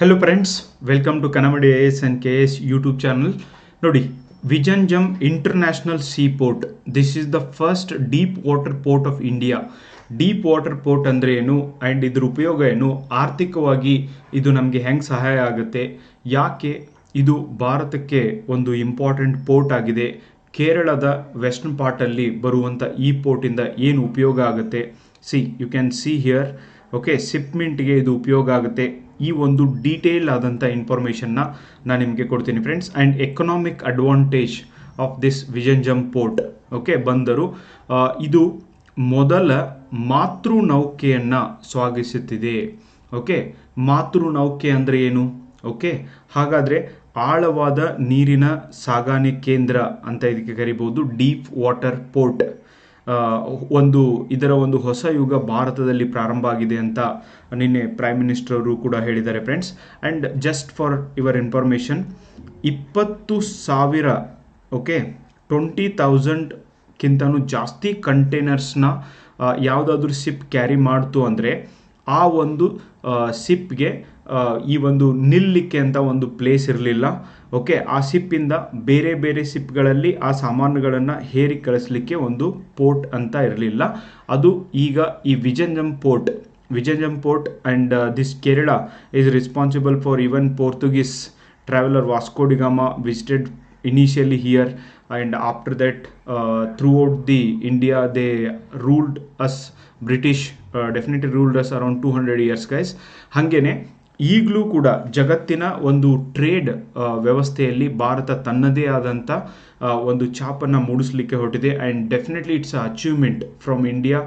Hello friends welcome to Kanamadi A S and K S YouTube channel ನೋಡಿ Vizhinjam international sea port this is the first deep water port of India deep water port ಅಂದರೆ ಏನು? And ಇದ್ರ ಉಪಯೋಗ ಏನು? ಆರ್ಥಿಕವಾಗಿ ಇದು ನಮಗೆ ಹೆಂಗೆ ಸಹಾಯ ಆಗುತ್ತೆ? ಯಾಕೆ ಇದು ಭಾರತಕ್ಕೆ ಒಂದು ಇಂಪಾರ್ಟೆಂಟ್ ಪೋರ್ಟ್ ಆಗಿದೆ? ಕೇರಳದ ವೆಸ್ಟರ್ನ್ ಪಾರ್ಟಲ್ಲಿ ಬರುವಂಥ ಈ ಪೋರ್ಟಿಂದ ಏನು ಉಪಯೋಗ ಆಗುತ್ತೆ? See you can see here okay ಸಿಪ್ಮೆಂಟ್ಗೆ ಇದು ಉಪಯೋಗ ಆಗುತ್ತೆ. ಈ ಒಂದು ಡೀಟೇಲ್ ಆದಂಥ ಇನ್ಫಾರ್ಮೇಷನ್ನ ನಾನು ನಿಮಗೆ ಕೊಡ್ತೀನಿ friends and economic advantage of this Vizhinjam port okay ಬಂದರು. ಇದು ಮೊದಲ ಮಾತೃ ನೌಕೆಯನ್ನು ಸ್ವಾಗತಿಸುತ್ತಿದೆ ಓಕೆ ಮಾತೃ ನೌಕೆ ಅಂದರೆ ಏನು ಓಕೆ ಹಾಗಾದರೆ ಆಳವಾದ ನೀರಿನ ಸಾಗಾಣೆ ಕೇಂದ್ರ ಅಂತ ಇದಕ್ಕೆ ಕರಿಬೋದು ಡೀಪ್ ವಾಟರ್ ಪೋರ್ಟ್ ಒಂದು ಇದರ ಒಂದು ಹೊಸ ಯುಗ ಭಾರತದಲ್ಲಿ ಪ್ರಾರಂಭ ಆಗಿದೆ ಅಂತ ನಿನ್ನೆ ಪ್ರೈಮ್ ಮಿನಿಸ್ಟರ್ ಅವರು ಕೂಡ ಹೇಳಿದ್ದಾರೆ friends and just for your information ಇಪ್ಪತ್ತು ಸಾವಿರ ಓಕೆ ಟ್ವೆಂಟಿ ತೌಸಂಡ್ಗಿಂತನೂ ಜಾಸ್ತಿ ಕಂಟೈನರ್ಸ್ನ ಯಾವುದಾದ್ರೂ ಸಿಪ್ ಕ್ಯಾರಿ ಮಾಡ್ತು ಅಂದರೆ ಆ ಒಂದು ಸಿಪ್ಗೆ ಈ ಒಂದು ನಿಲ್ಲಿಕ್ಕೆ ಅಂತ ಒಂದು ಪ್ಲೇಸ್ ಇರಲಿಲ್ಲ. ಓಕೆ ಆ ಸಿಪ್ಪಿಂದ ಬೇರೆ ಬೇರೆ ಸಿಪ್ಗಳಲ್ಲಿ ಆ ಸಾಮಾನುಗಳನ್ನು ಹೇರಿ ಕಳಿಸ್ಲಿಕ್ಕೆ ಒಂದು ಪೋರ್ಟ್ ಅಂತ ಇರಲಿಲ್ಲ. ಅದು ಈಗ ಈ Vizhinjam port Vizhinjam port and this Kerala is responsible for even Portuguese traveller Vasco da Gama visited initially here and after that uh, throughout the India they ruled us British uh, definitely ruled us around 200 years guys. ಹಾಗೇನೆ ಈಗಲೂ ಕೂಡ ಜಗತ್ತಿನ ಒಂದು trade ವ್ಯವಸ್ಥೆಯಲ್ಲಿ ಭಾರತ ತನ್ನದೇ ಆದಂಥ ಒಂದು ಛಾಪನ್ನು ಮೂಡಿಸಲಿಕ್ಕೆ ಹೊರಟಿದೆ. And definitely it's a achievement from India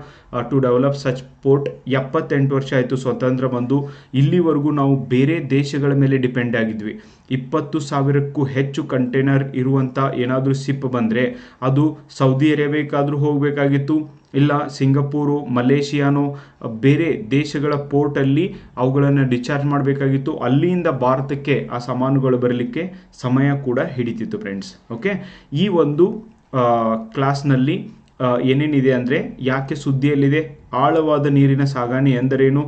to develop such port ಎಪ್ಪತ್ತೆಂಟು ವರ್ಷ ಆಯಿತು ಸ್ವತಂತ್ರ ಬಂದು, ಇಲ್ಲಿವರೆಗೂ ನಾವು ಬೇರೆ ದೇಶಗಳ ಮೇಲೆ ಡಿಪೆಂಡ್ ಆಗಿದ್ವಿ. ಇಪ್ಪತ್ತು ಸಾವಿರಕ್ಕೂ ಹೆಚ್ಚು ಕಂಟೈನರ್ ಇರುವಂಥ ಏನಾದರೂ ಸಿಪ್ ಬಂದರೆ ಅದು ಸೌದಿ ಅರೇಬಿಯಾಕ್ಕಾದರೂ ಹೋಗಬೇಕಾಗಿತ್ತು, ಇಲ್ಲ ಸಿಂಗಪೂರು, ಮಲೇಷಿಯಾನೋ, ಬೇರೆ ದೇಶಗಳ ಪೋರ್ಟಲ್ಲಿ ಅವುಗಳನ್ನು ಡಿಸ್ಚಾರ್ಜ್ ಮಾಡಬೇಕಾಗಿತ್ತು. ಅಲ್ಲಿಂದ ಭಾರತಕ್ಕೆ ಆ ಸಾಮಾನುಗಳು ಬರಲಿಕ್ಕೆ ಸಮಯ ಕೂಡ ಹಿಡಿತಿತ್ತು ಫ್ರೆಂಡ್ಸ್ ಓಕೆ ಈ ಒಂದು ಕ್ಲಾಸ್ನಲ್ಲಿ ಏನೇನಿದೆ ಅಂದರೆ ಯಾಕೆ ಸುದ್ದಿಯಲ್ಲಿದೆ? ಆಳವಾದ ನೀರಿನ ಸಾಗಣೆ ಎಂದರೇನು?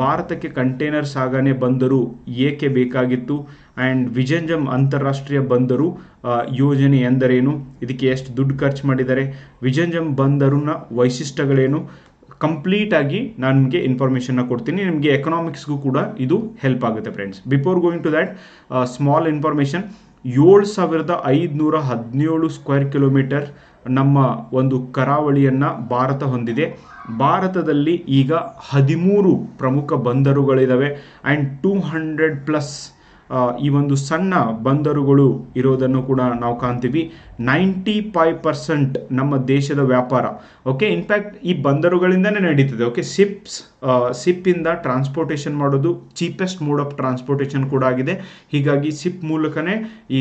ಭಾರತಕ್ಕೆ ಕಂಟೈನರ್ ಸಾಗಣೆ ಬಂದರು ಏಕೆ ಬೇಕಾಗಿತ್ತು? ಆ್ಯಂಡ್ ವಿಜಂಜಮ್ ಅಂತಾರಾಷ್ಟ್ರೀಯ ಬಂದರು ಯೋಜನೆ ಎಂದರೇನು? ಇದಕ್ಕೆ ಎಷ್ಟು ದುಡ್ಡು ಖರ್ಚು ಮಾಡಿದ್ದಾರೆ? ವಿಜಂಜಮ್ ಬಂದರುನ ವೈಶಿಷ್ಟ್ಯಗಳೇನು? ಕಂಪ್ಲೀಟ್ ಆಗಿ ನಾನು ನಿಮಗೆ ಇನ್ಫಾರ್ಮೇಷನ್ನ ಕೊಡ್ತೀನಿ. ನಿಮಗೆ ಎಕನಾಮಿಕ್ಸ್ಗೂ ಕೂಡ ಇದು ಹೆಲ್ಪ್ ಆಗುತ್ತೆ friends before going to that small information ಏಳು ಸಾವಿರದ ಐದುನೂರ ಹದಿನೇಳು ಸ್ಕ್ವೇರ್ ಕಿಲೋಮೀಟರ್ ನಮ್ಮ ಒಂದು ಕರಾವಳಿಯನ್ನು ಭಾರತ ಹೊಂದಿದೆ. ಭಾರತದಲ್ಲಿ ಈಗ ಹದಿಮೂರು ಪ್ರಮುಖ ಬಂದರುಗಳಿದ್ದಾವೆ ಆ್ಯಂಡ್ ಟೂ ಹಂಡ್ರೆಡ್ ಪ್ಲಸ್ ಈ ಒಂದು ಸಣ್ಣ ಬಂದರುಗಳು ಇರೋದನ್ನು ಕೂಡ ನಾವು ಕಾಣ್ತೀವಿ. ನೈಂಟಿ ಫೈವ್ ಪರ್ಸೆಂಟ್ ನಮ್ಮ ದೇಶದ ವ್ಯಾಪಾರ. ಓಕೆ ಇನ್ಫ್ಯಾಕ್ಟ್ ಈ ಬಂದರುಗಳಿಂದನೇ ನಡೀತದೆ. ಓಕೆ ಸಿಪ್ಸ್ ಸಿಪ್ಪಿಂದ ಟ್ರಾನ್ಸ್ಪೋರ್ಟೇಷನ್ ಮಾಡೋದು ಚೀಪೆಸ್ಟ್ ಮೋಡ್ ಆಫ್ ಟ್ರಾನ್ಸ್ಪೋರ್ಟೇಷನ್ ಕೂಡ ಆಗಿದೆ. ಹೀಗಾಗಿ ಸಿಪ್ ಮೂಲಕನೇ ಈ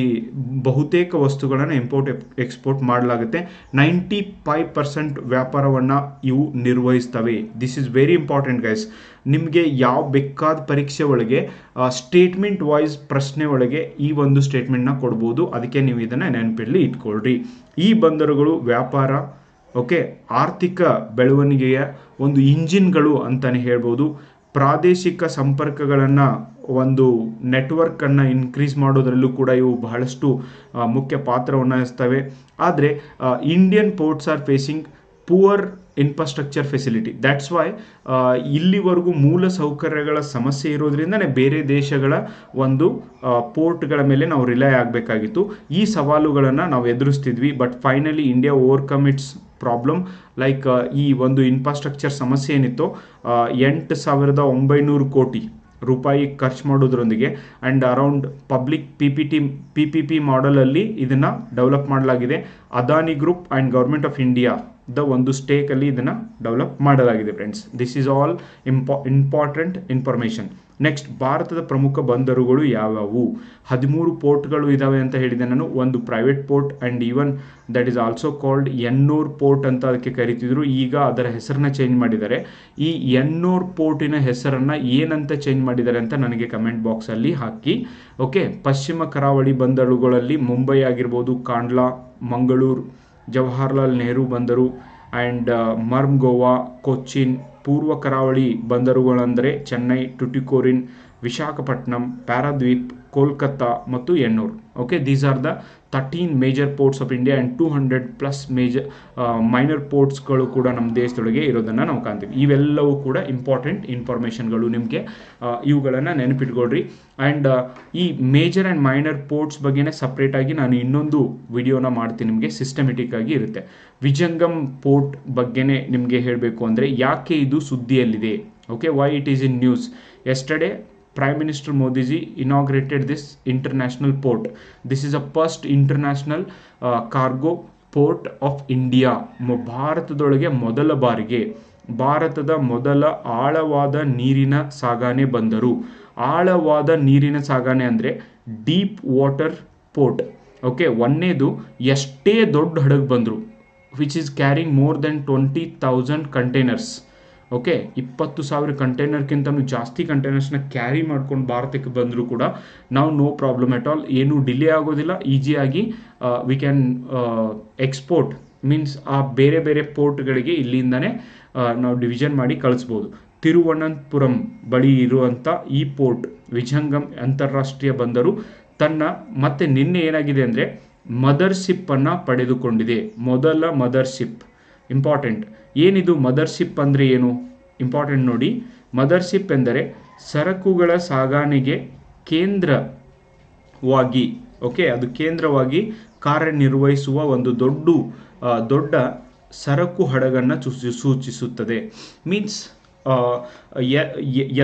ಬಹುತೇಕ ವಸ್ತುಗಳನ್ನು ಇಂಪೋರ್ಟ್ ಎಕ್ಸ್ಪೋರ್ಟ್ ಮಾಡಲಾಗುತ್ತೆ. ನೈಂಟಿ ಫೈವ್ ಪರ್ಸೆಂಟ್ ವ್ಯಾಪಾರವನ್ನು ಇವು ನಿರ್ವಹಿಸ್ತವೆ. This is very important guys ನಿಮಗೆ ಯಾವ ಬೇಕಾದ ಪರೀಕ್ಷೆ ಒಳಗೆ ಸ್ಟೇಟ್ಮೆಂಟ್ ವಾಯ್ಸ್ ಪ್ರಶ್ನೆ ಒಳಗೆ ಈ ಒಂದು ಸ್ಟೇಟ್ಮೆಂಟ್ನ ಕೊಡ್ಬೋದು. ಅದಕ್ಕೆ ನೀವು ಇದನ್ನು ನೆನಪಿನಲ್ಲಿ ಇಟ್ಕೊಳ್ರಿ. ಈ ಬಂದರುಗಳು ವ್ಯಾಪಾರ ಓಕೆ ಆರ್ಥಿಕ ಬೆಳವಣಿಗೆಯ ಒಂದು ಇಂಜಿನ್ಗಳು ಅಂತಲೇ ಹೇಳ್ಬೋದು. ಪ್ರಾದೇಶಿಕ ಸಂಪರ್ಕಗಳನ್ನು ಒಂದು ನೆಟ್ವರ್ಕನ್ನು ಇನ್ಕ್ರೀಸ್ ಮಾಡೋದರಲ್ಲೂ ಕೂಡ ಇವು ಬಹಳಷ್ಟು ಮುಖ್ಯ ಪಾತ್ರವನ್ನು ವಹಿಸ್ತವೆ. ಆದರೆ Indian ports are facing poor infrastructure facility that's why ಇಲ್ಲಿವರೆಗೂ ಮೂಲ ಸೌಕರ್ಯಗಳ ಸಮಸ್ಯೆ ಇರೋದ್ರಿಂದನೇ ಬೇರೆ ದೇಶಗಳ ಒಂದು ಪೋರ್ಟ್ಗಳ ಮೇಲೆ ನಾವು ರಿಲೈ ಆಗಬೇಕಾಗಿತ್ತು. ಈ ಸವಾಲುಗಳನ್ನು ನಾವು ಎದುರಿಸ್ತಿದ್ವಿ. But finally India overcome its problem like ಈ ಒಂದು ಇನ್ಫ್ರಾಸ್ಟ್ರಕ್ಚರ್ ಸಮಸ್ಯೆ ಏನಿತ್ತು ಎಂಟು ಸಾವಿರದ ಒಂಬೈನೂರು ಕೋಟಿ ರೂಪಾಯಿ ಖರ್ಚು ಮಾಡೋದ್ರೊಂದಿಗೆ and around public P P T P P P ಮಾಡಲಲ್ಲಿ ಇದನ್ನು ಡೆವಲಪ್ ಮಾಡಲಾಗಿದೆ. Adani group and government of India the ಒಂದು ಸ್ಟೇಕಲ್ಲಿ ಇದನ್ನು ಡೆವಲಪ್ ಮಾಡಲಾಗಿದೆ friends this is all impo important information next ಭಾರತದ ಪ್ರಮುಖ ಬಂದರುಗಳು ಯಾವ್ಯಾವು ಹದಿಮೂರು ಪೋರ್ಟ್ಗಳು ಇದ್ದಾವೆ ಅಂತ ಹೇಳಿದೆ ನಾನು. ಒಂದು private port and even that is also called Ennore port ಅಂತ ಅದಕ್ಕೆ ಕರಿತಿದ್ರು. ಈಗ ಅದರ ಹೆಸರನ್ನ ಚೇಂಜ್ ಮಾಡಿದ್ದಾರೆ. ಈ ಎನ್ನೂರ್ ಪೋರ್ಟಿನ ಹೆಸರನ್ನು ಏನಂತ ಚೇಂಜ್ ಮಾಡಿದ್ದಾರೆ ಅಂತ ನನಗೆ ಕಮೆಂಟ್ ಬಾಕ್ಸಲ್ಲಿ ಹಾಕಿ. ಓಕೆ ಪಶ್ಚಿಮ ಕರಾವಳಿ ಬಂದರುಗಳಲ್ಲಿ ಮುಂಬೈ ಆಗಿರ್ಬೋದು ಕಾಂಡ್ಲಾ ಮಂಗಳೂರು ಜವಾಹರ್ಲಾಲ್ ನೆಹರು ಬಂದರು. ಆ್ಯಂಡ್ ಮರ್ಮ್ ಗೋವಾ, ಕೊಚ್ಚಿನ್, ಪೂರ್ವ ಕರಾವಳಿ ಬಂದರುಗಳೆಂದರೆ ಚೆನ್ನೈ ಟುಟಿಕೋರಿನ್ ವಿಶಾಖಪಟ್ಟಣಂ ಪ್ಯಾರಾದ್ವೀಪ್, ಕೋಲ್ಕತ್ತಾ ಮತ್ತು Ennore okay these are the thirteen major ports of India and two hundred plus major minor ಪೋರ್ಟ್ಸ್ಗಳು ಕೂಡ ನಮ್ಮ ದೇಶದೊಳಗೆ ಇರೋದನ್ನು ನಾವು ಕಾಣ್ತೀವಿ. ಇವೆಲ್ಲವೂ ಕೂಡ ಇಂಪಾರ್ಟೆಂಟ್ ಇನ್ಫಾರ್ಮೇಷನ್ಗಳು ನಿಮಗೆ ಇವುಗಳನ್ನು ನೆನಪಿಟ್ಕೊಳ್ರಿ. ಆ್ಯಂಡ್ ಈ ಮೇಜರ್ ಆ್ಯಂಡ್ ಮೈನರ್ ಪೋರ್ಟ್ಸ್ ಬಗ್ಗೆನೇ ಸಪ್ರೇಟಾಗಿ ನಾನು ಇನ್ನೊಂದು ವಿಡಿಯೋನ ಮಾಡ್ತೀನಿ ನಿಮಗೆ ಸಿಸ್ಟಮೆಟಿಕ್ ಆಗಿ ಇರುತ್ತೆ. ವಿಜಂಗಮ್ ಪೋರ್ಟ್ ಬಗ್ಗೆನೇ ನಿಮಗೆ ಹೇಳಬೇಕು ಅಂದರೆ ಯಾಕೆ ಇದು ಸುದ್ದಿಯಲ್ಲಿದೆ? Okay why it is in news yesterday Prime Minister Modi ji inaugurated this international port. This is a first international uh, cargo port of India. ಮೊ- ಭಾರತದೊಳಗೆ ಮೊದಲ ಬಾರಿಗೆ ಭಾರತದ ಮೊದಲ ಆಳವಾದ ನೀರಿನ ಸಾಗಣೆ ಬಂದರು ಆಳವಾದ ನೀರಿನ ಸಾಗಣೆ ಅಂದರೆ ಡೀಪ್ ವಾಟರ್ ಪೋರ್ಟ್ ಓಕೆ ಒಂದನೇದು ಎಷ್ಟೇ ದೊಡ್ಡ ಹಡಗು ಬಂದರು which is carrying more than twenty thousand containers okay ಇಪ್ಪತ್ತು ಸಾವಿರ ಕಂಟೈನರ್ಗಿಂತಲೂ ಜಾಸ್ತಿ ಕಂಟೈನರ್ಸ್ನ ಕ್ಯಾರಿ ಮಾಡ್ಕೊಂಡು ಭಾರತಕ್ಕೆ ಬಂದರೂ ಕೂಡ ನಾವು ನೋ ಪ್ರಾಬ್ಲಮ್ ಎಟ್ ಆಲ್ ಏನೂ ಡಿಲೇ ಆಗೋದಿಲ್ಲ. ಈಸಿಯಾಗಿ ವಿ ಕ್ಯಾನ್ ಎಕ್ಸ್ಪೋರ್ಟ್ ಮೀನ್ಸ್ ಆ ಬೇರೆ ಬೇರೆ ಪೋರ್ಟ್ಗಳಿಗೆ ಇಲ್ಲಿಂದನೇ ನಾವು ಡಿವಿಷನ್ ಮಾಡಿ ಕಳಿಸ್ಬೋದು. ತಿರುವನಂತಪುರಂ ಬಳಿ ಇರುವಂಥ ಈ ಪೋರ್ಟ್ ವಿಜಂಗಮ್ ಅಂತಾರಾಷ್ಟ್ರೀಯ ಬಂದರು, ತನ್ನ ಮತ್ತೆ ನಿನ್ನೆ ಏನಾಗಿದೆ ಅಂದರೆ ಮದರ್ಶಿಪ್ಪನ್ನು ಪಡೆದುಕೊಂಡಿದೆ. ಮೊದಲ ಮದರ್ಶಿಪ್ ಇಂಪಾರ್ಟೆಂಟ್. ಏನಿದು ಮದರ್ಶಿಪ್ ಅಂದರೆ ಏನು? ಇಂಪಾರ್ಟೆಂಟ್ ನೋಡಿ. ಮದರ್ಶಿಪ್ ಎಂದರೆ ಸರಕುಗಳ ಸಾಗಾಣೆಗೆ ಕೇಂದ್ರವಾಗಿ, ಓಕೆ? ಅದು ಕೇಂದ್ರವಾಗಿ ಕಾರ್ಯನಿರ್ವಹಿಸುವ ಒಂದು ದೊಡ್ಡ ದೊಡ್ಡ ಸರಕು ಹಡಗನ್ನು ಸೂಚಿ ಸೂಚಿಸುತ್ತದೆ. ಮೀನ್ಸ್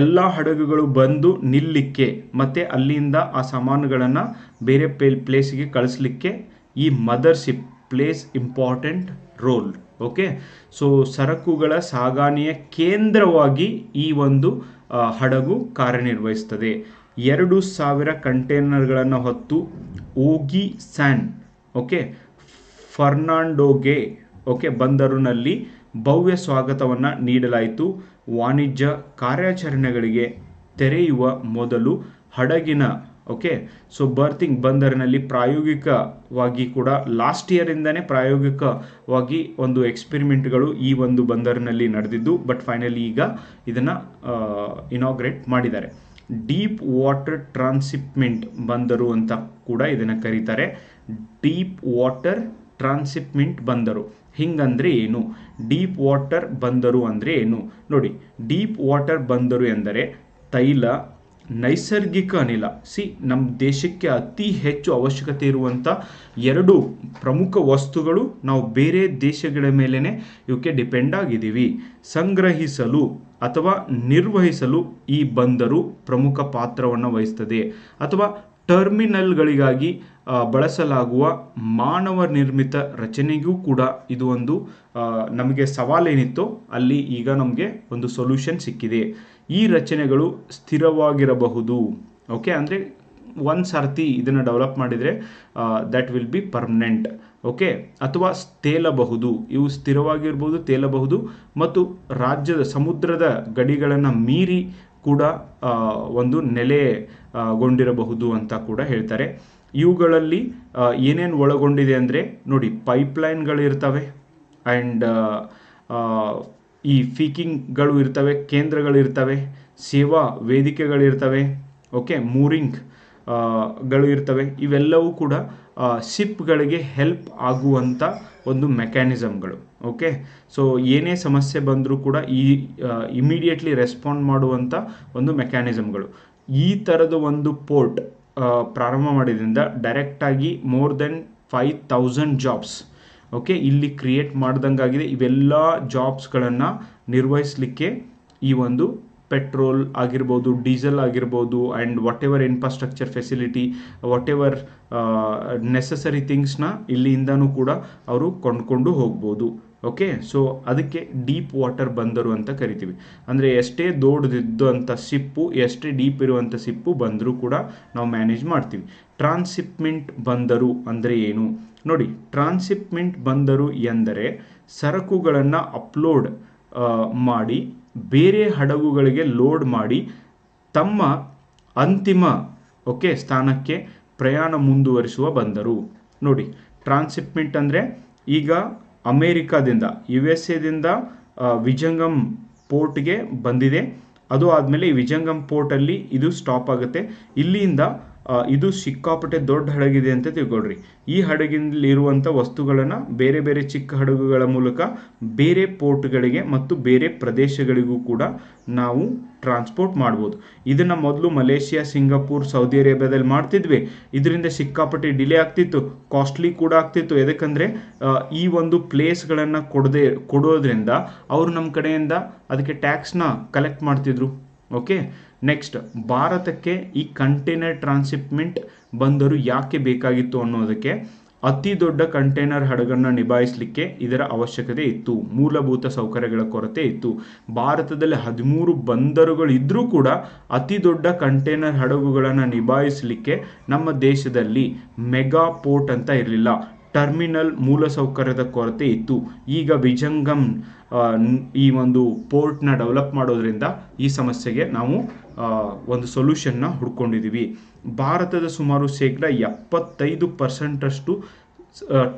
ಎಲ್ಲ ಹಡಗುಗಳು ಬಂದು ನಿಲ್ಲಿಕ್ಕೆ ಮತ್ತು ಅಲ್ಲಿಂದ ಆ ಸಾಮಾನುಗಳನ್ನು ಬೇರೆ ಪ್ಲೇಸಿಗೆ ಕಳಿಸ್ಲಿಕ್ಕೆ ಈ mothership plays important role okay so ಸರಕುಗಳ ಸಾಗಾಣೆಯ ಕೇಂದ್ರವಾಗಿ ಈ ಒಂದು ಹಡಗು ಕಾರ್ಯನಿರ್ವಹಿಸ್ತದೆ ಎರಡು ಸಾವಿರ ಕಂಟೈನರ್ಗಳನ್ನು ಹೊತ್ತು ಓಗಿ ಸ್ಯಾನ್ ಓಕೆ ಫರ್ನಾಂಡೋಗೆ ಓಕೆ ಬಂದರುನಲ್ಲಿ ಭವ್ಯ ಸ್ವಾಗತವನ್ನು ನೀಡಲಾಯಿತು. ವಾಣಿಜ್ಯ ಕಾರ್ಯಾಚರಣೆಗಳಿಗೆ ತೆರೆಯುವ ಮೊದಲು ಹಡಗಿನ ಓಕೆ ಸೊ ಬರ್ತಿಂಗ್ ಬಂದರಿನಲ್ಲಿ ಪ್ರಾಯೋಗಿಕವಾಗಿ ಕೂಡ ಲಾಸ್ಟ್ ಇಯರಿಂದನೇ ಪ್ರಾಯೋಗಿಕವಾಗಿ ಒಂದು ಎಕ್ಸ್ಪೆರಿಮೆಂಟ್ಗಳು ಈ ಒಂದು ಬಂದರಿನಲ್ಲಿ ನಡೆದಿದ್ದು ಬಟ್ ಫೈನಲಿ ಈಗ ಇದನ್ನು ಇನಾಗ್ರೇಟ್ ಮಾಡಿದ್ದಾರೆ. ಡೀಪ್ ವಾಟರ್ ಟ್ರಾನ್ಸಿಪ್ಮೆಂಟ್ ಬಂದರು ಅಂತ ಕೂಡ ಇದನ್ನು ಕರೀತಾರೆ. ಡೀಪ್ ವಾಟರ್ ಟ್ರಾನ್ಸಿಪ್ಮೆಂಟ್ ಬಂದರು. ಹಿಂಗಂದ್ರೆ ಏನು? ಡೀಪ್ ವಾಟರ್ ಬಂದರು ಅಂದರೆ ಏನು? ನೋಡಿ ಡೀಪ್ ವಾಟರ್ ಬಂದರು ಎಂದರೆ ತೈಲ ನೈಸರ್ಗಿಕ ಅನಿಲ. ಸಿ ನಮ್ಮ ದೇಶಕ್ಕೆ ಅತಿ ಹೆಚ್ಚು ಅವಶ್ಯಕತೆ ಇರುವಂಥ ಎರಡು ಪ್ರಮುಖ ವಸ್ತುಗಳು ನಾವು ಬೇರೆ ದೇಶಗಳ ಮೇಲೇ ಇವಕ್ಕೆ ಡಿಪೆಂಡ್ ಆಗಿದ್ದೀವಿ. ಸಂಗ್ರಹಿಸಲು ಅಥವಾ ನಿರ್ವಹಿಸಲು ಈ ಬಂದರು ಪ್ರಮುಖ ಪಾತ್ರವನ್ನು ವಹಿಸ್ತದೆ. ಅಥವಾ ಟರ್ಮಿನಲ್ಗಳಿಗಾಗಿ ಬಳಸಲಾಗುವ ಮಾನವ ನಿರ್ಮಿತ ರಚನೆಗೂ ಕೂಡ ಇದು ಒಂದು ನಮಗೆ ಸವಾಲೇನಿತ್ತೋ ಅಲ್ಲಿ ಈಗ ನಮಗೆ ಒಂದು ಸೊಲ್ಯೂಷನ್ ಸಿಕ್ಕಿದೆ. ಈ ರಚನೆಗಳು ಸ್ಥಿರವಾಗಿರಬಹುದು. ಓಕೆ ಅಂದರೆ ಒಂದು ಸರ್ತಿ ಇದನ್ನು ಡೆವಲಪ್ ಮಾಡಿದರೆ that will be permanent okay ಅಥವಾ ತೇಲಬಹುದು. ಇವು ಸ್ಥಿರವಾಗಿರ್ಬೋದು, ತೇಲಬಹುದು, ಮತ್ತು ರಾಜ್ಯದ, ಸಮುದ್ರದ ಗಡಿಗಳನ್ನು ಮೀರಿ ಕೂಡ ಒಂದು ನೆಲೆಗೊಂಡಿರಬಹುದು ಗೊಂಡಿರಬಹುದು ಅಂತ ಕೂಡ ಹೇಳ್ತಾರೆ. ಇವುಗಳಲ್ಲಿ ಏನೇನು ಒಳಗೊಂಡಿದೆ ಅಂದರೆ, ನೋಡಿ ಪೈಪ್ಲೈನ್ಗಳಿರ್ತವೆ ಆ್ಯಂಡ್ ಈ ಫೀಕಿಂಗ್ಗಳು ಇರ್ತವೆ, ಕೇಂದ್ರಗಳಿರ್ತವೆ, ಸೇವಾ ವೇದಿಕೆಗಳಿರ್ತವೆ ಓಕೆ ಮೂರಿಂಗ್ಗಳು ಇರ್ತವೆ ಇವೆಲ್ಲವೂ ಕೂಡ ಸಿಪ್ಗಳಿಗೆ ಹೆಲ್ಪ್ ಆಗುವಂಥ ಒಂದು ಮೆಕ್ಯಾನಿಸಮ್ಗಳು ಓಕೆ ಸೊ ಏನೇ ಸಮಸ್ಯೆ ಬಂದರೂ ಕೂಡ ಈ ಇಮಿಡಿಯೇಟ್ಲಿ ರೆಸ್ಪಾಂಡ್ ಮಾಡುವಂಥ ಒಂದು ಮೆಕ್ಯಾನಿಸಮ್ಗಳು ಈ ಥರದ ಒಂದು ಪೋರ್ಟ್ ಪ್ರಾರಂಭ ಮಾಡಿದ್ರಿಂದ ಡೈರೆಕ್ಟಾಗಿ more than five thousand jobs okay ಇಲ್ಲಿ ಕ್ರಿಯೇಟ್ ಮಾಡ್ದಂಗಾಗಿದೆ. ಇವೆಲ್ಲ ಜಾಬ್ಸ್ಗಳನ್ನು ನಿರ್ವಹಿಸಲಿಕ್ಕೆ ಈ ಒಂದು ಪೆಟ್ರೋಲ್ ಆಗಿರ್ಬೋದು, ಡೀಸೆಲ್ ಆಗಿರ್ಬೋದು and whatever infrastructure facility whatever necessary ಥಿಂಗ್ಸ್ನ ಇಲ್ಲಿಂದನೂ ಕೂಡ ಅವರು ಕೊಂಡ್ಕೊಂಡು ಹೋಗ್ಬೋದು. ಓಕೆ ಸೊ ಅದಕ್ಕೆ ಡೀಪ್ ವಾಟರ್ ಬಂದರು ಅಂತ ಕರಿತೀವಿ. ಅಂದರೆ ಎಷ್ಟೇ ದೊಡ್ಡದಿದ್ದಂಥ ಸಿಪ್ಪು, ಎಷ್ಟೇ ಡೀಪ್ ಇರುವಂಥ ಸಿಪ್ಪು ಬಂದರೂ ಕೂಡ ನಾವು ಮ್ಯಾನೇಜ್ ಮಾಡ್ತೀವಿ. ಟ್ರಾನ್ಸಿಪ್ಮೆಂಟ್ ಬಂದರು ಅಂದರೆ ಏನು? ನೋಡಿ ಟ್ರಾನ್ಸಿಪ್ಮೆಂಟ್ ಬಂದರು ಎಂದರೆ ಸರಕುಗಳನ್ನು ಅಪ್ಲೋಡ್ ಮಾಡಿ ಬೇರೆ ಹಡಗುಗಳಿಗೆ ಲೋಡ್ ಮಾಡಿ ತಮ್ಮ ಅಂತಿಮ ಓಕೆ ಸ್ಥಾನಕ್ಕೆ ಪ್ರಯಾಣ ಮುಂದುವರಿಸುವ ಬಂದರು. ನೋಡಿ ಟ್ರಾನ್ಸಿಪ್ಮೆಂಟ್ ಅಂದರೆ ಈಗ ಅಮೇರಿಕಾದಿಂದ ಯು ಎಸ್ ಎದಿಂದ ವಿಜಂಗಮ್ ಪೋರ್ಟ್ಗೆ ಬಂದಿದೆ. ಅದು ಆದಮೇಲೆ ಈ ವಿಜಂಗಮ್ ಪೋರ್ಟಲ್ಲಿ ಇದು ಸ್ಟಾಪ್ ಆಗುತ್ತೆ. ಇಲ್ಲಿಂದ ಇದು ಸಿಕ್ಕಾಪಟ್ಟೆ ದೊಡ್ಡ ಹಡಗಿದೆ ಅಂತ ತಿಳ್ಕೊಳ್ರಿ. ಈ ಹಡಗಿನಲ್ಲಿರುವಂಥ ವಸ್ತುಗಳನ್ನು ಬೇರೆ ಬೇರೆ ಚಿಕ್ಕ ಹಡಗುಗಳ ಮೂಲಕ ಬೇರೆ ಪೋರ್ಟ್ಗಳಿಗೆ ಮತ್ತು ಬೇರೆ ಪ್ರದೇಶಗಳಿಗೂ ಕೂಡ ನಾವು ಟ್ರಾನ್ಸ್ಪೋರ್ಟ್ ಮಾಡ್ಬೋದು. ಇದನ್ನು ಮೊದಲು ಮಲೇಷಿಯಾ, ಸಿಂಗಾಪುರ್, ಸೌದಿ ಅರೇಬಿಯಾದಲ್ಲಿ ಮಾಡ್ತಿದ್ವಿ. ಇದರಿಂದ ಸಿಕ್ಕಾಪಟ್ಟೆ ಡಿಲೇ ಆಗ್ತಿತ್ತು, ಕಾಸ್ಟ್ಲಿ ಕೂಡ ಆಗ್ತಿತ್ತು. ಯಾಕಂದರೆ ಈ ಒಂದು ಪ್ಲೇಸ್ಗಳನ್ನು ಕೊಡದೆ, ಕೊಡೋದ್ರಿಂದ ಅವರು ನಮ್ಮ ಕಡೆಯಿಂದ ಅದಕ್ಕೆ ಟ್ಯಾಕ್ಸ್ನ ಕಲೆಕ್ಟ್ ಮಾಡ್ತಿದ್ರು. ಓಕೆ? ನೆಕ್ಸ್ಟ್ ಭಾರತಕ್ಕೆ ಈ ಕಂಟೈನರ್ ಟ್ರಾನ್ಸಿಪ್ಮೆಂಟ್ ಬಂದರು ಯಾಕೆ ಬೇಕಾಗಿತ್ತು ಅನ್ನೋದಕ್ಕೆ ಅತಿ ದೊಡ್ಡ ಕಂಟೈನರ್ ಹಡಗನ್ನು ನಿಭಾಯಿಸಲಿಕ್ಕೆ ಇದರ ಅವಶ್ಯಕತೆ ಇತ್ತು. ಮೂಲಭೂತ ಸೌಕರ್ಯಗಳ ಕೊರತೆ ಇತ್ತು. ಭಾರತದಲ್ಲಿ ಹದಿಮೂರು ಬಂದರುಗಳು ಇದ್ದರೂ ಕೂಡ ಅತಿ ದೊಡ್ಡ ಕಂಟೈನರ್ ಹಡಗುಗಳನ್ನು ನಿಭಾಯಿಸಲಿಕ್ಕೆ ನಮ್ಮ ದೇಶದಲ್ಲಿ ಮೆಗಾ ಪೋರ್ಟ್ ಅಂತ ಇರಲಿಲ್ಲ. ಟರ್ಮಿನಲ್ ಮೂಲಸೌಕರ್ಯದ ಕೊರತೆ ಇತ್ತು. ಈಗ ವಿಜಂಗಮ್ ಈ ಒಂದು ಪೋರ್ಟ್ನ ಡೆವಲಪ್ ಮಾಡೋದ್ರಿಂದ ಈ ಸಮಸ್ಯೆಗೆ ನಾವು ಒಂದು ಸೊಲ್ಯೂಷನ್ನ ಹುಡ್ಕೊಂಡಿದ್ದೀವಿ ಭಾರತದ ಸುಮಾರು ಶೇಕಡ ಎಪ್ಪತ್ತೈದು ಪರ್ಸೆಂಟಷ್ಟು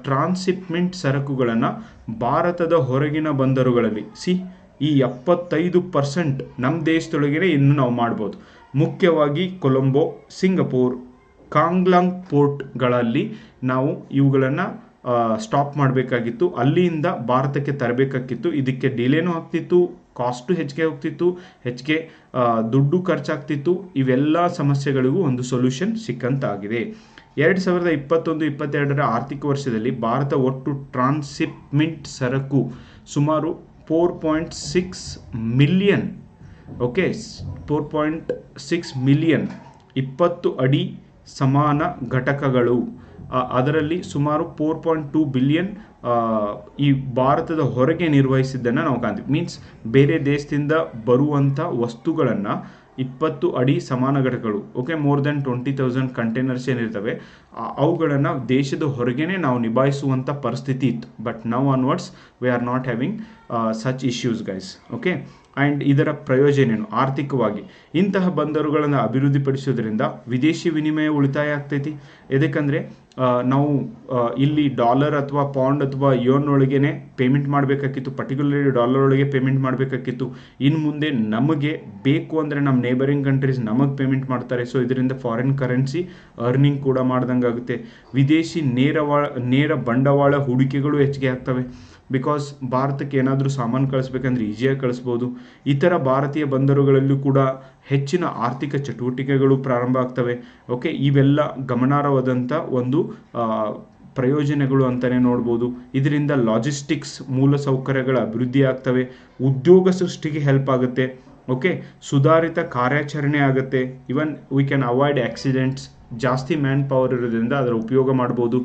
ಟ್ರಾನ್ಸಿಪ್ಮೆಂಟ್ ಸರಕುಗಳನ್ನು ಭಾರತದ ಹೊರಗಿನ ಬಂದರುಗಳಲ್ಲಿ, ಸಿ, ಈ ಎಪ್ಪತ್ತೈದು ಪರ್ಸೆಂಟ್ ನಮ್ಮ ದೇಶದೊಳಗೇ ಇನ್ನು ನಾವು ಮಾಡ್ಬೋದು. ಮುಖ್ಯವಾಗಿ ಕೊಲಂಬೋ, ಸಿಂಗಪೂರ್, ಕಾಂಗ್ಲಾಂಗ್ ಪೋರ್ಟ್ಗಳಲ್ಲಿ ನಾವು ಇವುಗಳನ್ನು ಸ್ಟಾಪ್ ಮಾಡಬೇಕಾಗಿತ್ತು. ಅಲ್ಲಿಂದ ಭಾರತಕ್ಕೆ ತರಬೇಕಾಗಿತ್ತು. ಇದಕ್ಕೆ ಡಿಲೇನೂ ಆಗ್ತಿತ್ತು. ಕಾಸ್ಟು ಹೆಚ್ಚಿಗೆ ಹೋಗ್ತಿತ್ತು, ಹೆಚ್ಚಿಗೆ ದುಡ್ಡು ಖರ್ಚಾಗ್ತಿತ್ತು, ಇವೆಲ್ಲ ಸಮಸ್ಯೆಗಳಿಗೂ ಒಂದು ಸೊಲ್ಯೂಷನ್ ಸಿಕ್ಕಂತಾಗಿದೆ. ಎರಡು ಸಾವಿರದ ಇಪ್ಪತ್ತೊಂದು, ಇಪ್ಪತ್ತೆರಡರ ಆರ್ಥಿಕ ವರ್ಷದಲ್ಲಿ ಭಾರತ ಒಟ್ಟು ಟ್ರಾನ್ಸಿಪ್ಮೆಂಟ್ ಸರಕು ಸುಮಾರು four point six million okay four point six million ಇಪ್ಪತ್ತು ಅಡಿ ಸಮಾನ ಘಟಕಗಳು. ಅದರಲ್ಲಿ ಸುಮಾರು ಫೋರ್ ಪಾಯಿಂಟ್ ಟೂ ಬಿಲಿಯನ್ ಈ ಭಾರತದ ಹೊರಗೆ ನಿರ್ವಹಿಸಿದ್ದನ್ನು ನಾವು ಕಾಣ್ತೀವಿ. ಮೀನ್ಸ್ ಬೇರೆ ದೇಶದಿಂದ ಬರುವಂಥ ವಸ್ತುಗಳನ್ನು ಇಪ್ಪತ್ತು ಅಡಿ ಸಮಾನ ಘಟಕಗಳು okay more than twenty thousand containers ಏನಿರ್ತವೆ ಅವುಗಳನ್ನು ದೇಶದ ಹೊರಗೇನೆ ನಾವು ನಿಭಾಯಿಸುವಂಥ ಪರಿಸ್ಥಿತಿ ಇತ್ತು. But now onwards we are not having such issues guys okay and ಇದರ ಪ್ರಯೋಜನ ಏನು ಆರ್ಥಿಕವಾಗಿ. ಇಂತಹ ಬಂದರುಗಳನ್ನು ಅಭಿವೃದ್ಧಿಪಡಿಸೋದ್ರಿಂದ ವಿದೇಶಿ ವಿನಿಮಯ ಉಳಿತಾಯ ಆಗ್ತೈತಿ. ಎದಕ್ಕಂದರೆ ನಾವು ಇಲ್ಲಿ ಡಾಲರ್ ಅಥವಾ ಪೌಂಡ್ ಅಥವಾ ಯೋನ್ ಒಳಗೇನೆ ಪೇಮೆಂಟ್ ಮಾಡಬೇಕಾಗಿತ್ತು ಪರ್ಟಿಕ್ಯುಲರ್ಲಿ ಡಾಲರ್ ಒಳಗೆ ಪೇಮೆಂಟ್ ಮಾಡಬೇಕಾಗಿತ್ತು ಇನ್ನು ಮುಂದೆ ನಮಗೆ ಬೇಕು ಅಂದರೆ ನಮ್ಮ ನೇಬರಿಂಗ್ ಕಂಟ್ರೀಸ್ ನಮಗೆ ಪೇಮೆಂಟ್ ಮಾಡ್ತಾರೆ. ಸೊ ಇದರಿಂದ ಫಾರಿನ್ ಕರೆನ್ಸಿ ಅರ್ನಿಂಗ್ ಕೂಡ ಮಾಡ್ದಂಗೆ ಆಗುತ್ತೆ ವಿದೇಶಿ ನೇರವಾ, ನೇರ ಬಂಡವಾಳ ಹೂಡಿಕೆಗಳು ಹೆಚ್ಚಿಗೆ ಆಗ್ತವೆ. ಬಿಕಾಸ್ ಭಾರತಕ್ಕೆ ಏನಾದರೂ ಸಾಮಾನು ಕಳಿಸ್ಬೇಕಂದ್ರೆ ಈಸಿಯಾಗಿ ಕಳಿಸ್ಬೋದು. ಇತರ ಭಾರತೀಯ ಬಂದರುಗಳಲ್ಲೂ ಕೂಡ ಹೆಚ್ಚಿನ ಆರ್ಥಿಕ ಚಟುವಟಿಕೆಗಳು ಪ್ರಾರಂಭ ಆಗ್ತವೆ. ಓಕೆ ಇವೆಲ್ಲ ಗಮನಾರ್ಹವಾದಂಥ ಒಂದು ಪ್ರಯೋಜನಗಳು ಅಂತಲೇ ನೋಡ್ಬೋದು. ಇದರಿಂದ ಲಾಜಿಸ್ಟಿಕ್ಸ್ ಮೂಲಸೌಕರ್ಯಗಳ ಅಭಿವೃದ್ಧಿ ಆಗ್ತವೆ. ಉದ್ಯೋಗ ಸೃಷ್ಟಿಗೆ ಹೆಲ್ಪ್ ಆಗುತ್ತೆ. ಓಕೆ ಸುಧಾರಿತ ಕಾರ್ಯಾಚರಣೆ ಆಗುತ್ತೆ. Even we can avoid accidents ಜಾಸ್ತಿ ಮ್ಯಾನ್ ಪವರ್ ಇರೋದ್ರಿಂದ ಅದರ ಉಪಯೋಗ ಮಾಡ್ಬೋದು.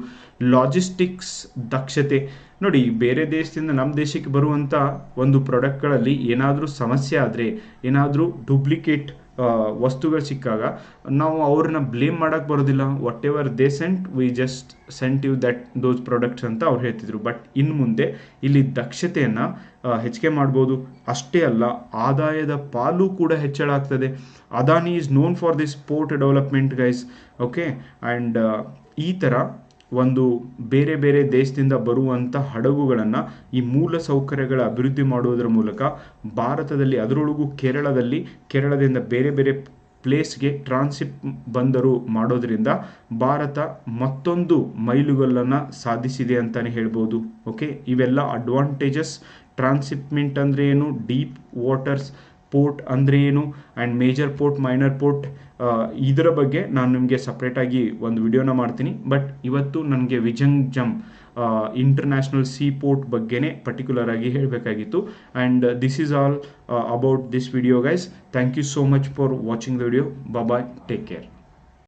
ಲಾಜಿಸ್ಟಿಕ್ಸ್ ದಕ್ಷತೆ. ನೋಡಿ, ಬೇರೆ ದೇಶದಿಂದ ನಮ್ಮ ದೇಶಕ್ಕೆ ಬರುವಂಥ ಒಂದು ಪ್ರಾಡಕ್ಟ್ಗಳಲ್ಲಿ ಏನಾದರೂ ಸಮಸ್ಯೆ ಆದರೆ, ಏನಾದರೂ ಡೂಪ್ಲಿಕೇಟ್ ವಸ್ತುಗಳು ಸಿಕ್ಕಾಗ ನಾವು ಅವ್ರನ್ನ ಬ್ಲೇಮ್ ಮಾಡೋಕ್ಕೆ ಬರೋದಿಲ್ಲ. Whatever they sent we just sent you that those products ಅಂತ ಅವ್ರು ಹೇಳ್ತಿದ್ರು. ಬಟ್ ಇನ್ನು ಮುಂದೆ ಇಲ್ಲಿ ದಕ್ಷತೆಯನ್ನು ಹೆಚ್ಚಿಗೆ ಮಾಡ್ಬೋದು. ಅಷ್ಟೇ ಅಲ್ಲ, ಆದಾಯದ ಪಾಲು ಕೂಡ ಹೆಚ್ಚಳ ಆಗ್ತದೆ. Adani is known for this port development guys okay and ಈ ಥರ ಒಂದು ಬೇರೆ ಬೇರೆ ದೇಶದಿಂದ ಬರುವಂಥ ಹಡಗುಗಳನ್ನು ಈ ಮೂಲ ಸೌಕರ್ಯಗಳ ಅಭಿವೃದ್ಧಿ ಮಾಡುವುದರ ಮೂಲಕ ಭಾರತದಲ್ಲಿ, ಅದರೊಳಗೂ ಕೇರಳದಲ್ಲಿ, ಕೇರಳದಿಂದ ಬೇರೆ ಬೇರೆ ಪ್ಲೇಸ್ಗೆ ಟ್ರಾನ್ಸಿಪ್ ಬಂದರು ಮಾಡೋದ್ರಿಂದ ಭಾರತ ಮತ್ತೊಂದು ಮೈಲುಗಲ್ಲನ್ನು ಸಾಧಿಸಿದೆ ಅಂತಲೇ ಹೇಳ್ಬೋದು. ಓಕೆ ಇವೆಲ್ಲ ಅಡ್ವಾಂಟೇಜಸ್ ಟ್ರಾನ್ಸಿಪ್ಮೆಂಟ್ ಅಂದರೆ ಏನು? ಡೀಪ್ ವಾಟರ್ಸ್ ಪೋರ್ಟ್ ಅಂದರೆ ಏನು? And major port minor port ಇದರ ಬಗ್ಗೆ ನಾನು ನಿಮಗೆ ಸಪ್ರೇಟಾಗಿ ಒಂದು ವಿಡಿಯೋನ ಮಾಡ್ತೀನಿ. ಬಟ್ ಇವತ್ತು ನನಗೆ Vizhinjam international sea port ಬಗ್ಗೆನೇ ಪರ್ಟಿಕ್ಯುಲರ್ ಆಗಿ ಹೇಳಬೇಕಾಗಿತ್ತು. And this is all about this video guys thank you so much for watching the video bye take care